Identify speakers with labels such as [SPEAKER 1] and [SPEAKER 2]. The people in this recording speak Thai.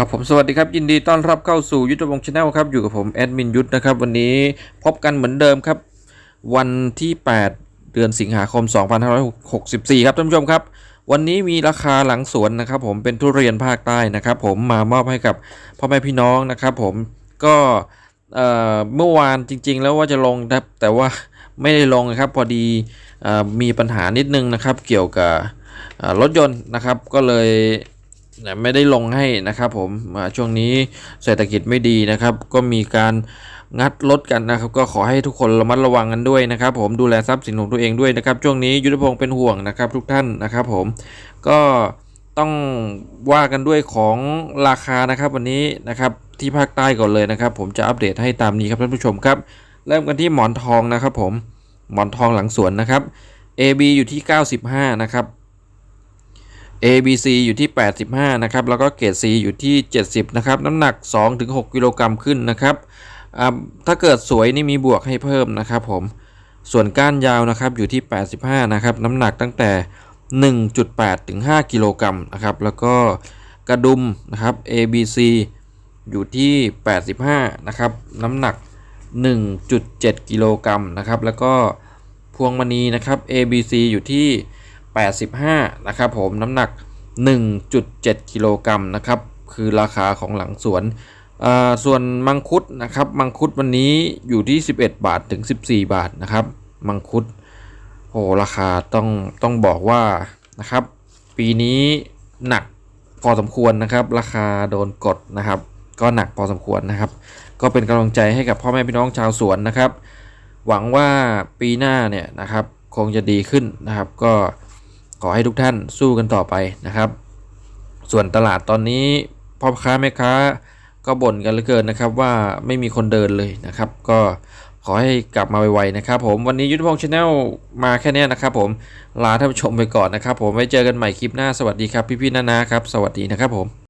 [SPEAKER 1] ครับผมสวัสดีครับยินดีต้อนรับเข้าสู่ยุทธวงศ์ชาแนลครับอยู่กับผมแอดมินยุทธนะครับวันนี้พบกันเหมือนเดิมครับ วันที่ 8 เดือนสิงหาคม 2564 ครับท่านผู้ชมครับ วันนี้มีราคาหลังสวนนะครับ ผมเป็นทุเรียนภาคใต้นะครับ ผมมามอบให้กับพ่อแม่พี่น้องนะครับ ผมก็เมื่อวานจริง ๆ แล้วว่าจะลงครับแต่ว่าไม่ได้ลงครับพอดีอมีปัญหานิดนึงนะครับ เกี่ยวกับรถยนต์นะครับ ก็เลย ไม่ได้ลงให้นะครับผมช่วงนี้เศรษฐกิจไม่ดีนะครับ ก็มีการงัดรถกันนะครับ ก็ขอให้ทุกคนระมัดระวังกันด้วยนะครับ ผมดูแลทรัพย์สินของตัวเองด้วยนะครับ ช่วงนี้ยุทธพงศ์เป็นห่วงนะครับ ทุกท่านนะครับ ผมก็ต้องว่ากันด้วยของราคานะครับ วันนี้นะครับที่ภาคใต้ก่อนเลยนะครับ ผมจะอัปเดตให้ตามนี้ครับท่านผู้ชมครับ เริ่มกันที่หมอนทองนะครับ ผมหมอนทองหลังสวนนะครับ AB อยู่ที่ 95 นะครับ ABC อยู่ที่ 85 นะครับ แล้วก็เกรด C อยู่ที่ 70 นะครับ น้ำหนัก 2-6 กิโลกรัมขึ้นนะครับ ถ้าเกิดสวยนี่มีบวกให้เพิ่มนะครับผม ส่วนก้านยาวนะครับอยู่ที่ 85 นะครับ น้ำหนักตั้งแต่ 1.8 ถึง 5 กิโลกรัมนะครับ แล้วก็กระดุมนะครับ ABC อยู่ที่ 85 นะครับ น้ำหนัก 1.7 กิโลกรัมนะครับ แล้วก็พวงมณีนะครับ ABC อยู่ที่ 85 นะครับผมน้ำหนัก 1.7 กิโลกรัมนะครับ คือราคาของหลังสวนอ่าส่วนมังคุดนะครับ มังคุดวันนี้อยู่ที่ 11 บาทถึง 14 บาทนะครับ มังคุดโอ้ราคาต้องต้องบอกว่านะครับ ปีนี้หนักพอสมควรนะครับ ราคาโดนกดนะครับ ก็หนักพอสมควรนะครับ ก็เป็นกำลังใจให้กับพ่อแม่พี่น้องชาวสวนนะครับ หวังว่าปีหน้าเนี่ยนะครับ คงจะดีขึ้นนะครับ ก็ ขอให้ทุกท่านสู้กันต่อไปนะครับ ส่วนตลาดตอนนี้พ่อค้าแม่ค้าก็บ่นกันเหลือเกินนะครับว่าไม่มีคนเดินเลยนะครับ ก็ขอให้กลับมาไวๆนะครับ ผมวันนี้ยุทธพงศ์ชาแนลมาแค่นี้นะครับ ผมลาท่านผู้ชมไปก่อนนะครับ ผมไว้เจอกันใหม่คลิปหน้าสวัสดีครับพี่ๆนานาครับสวัสดีนะครับผม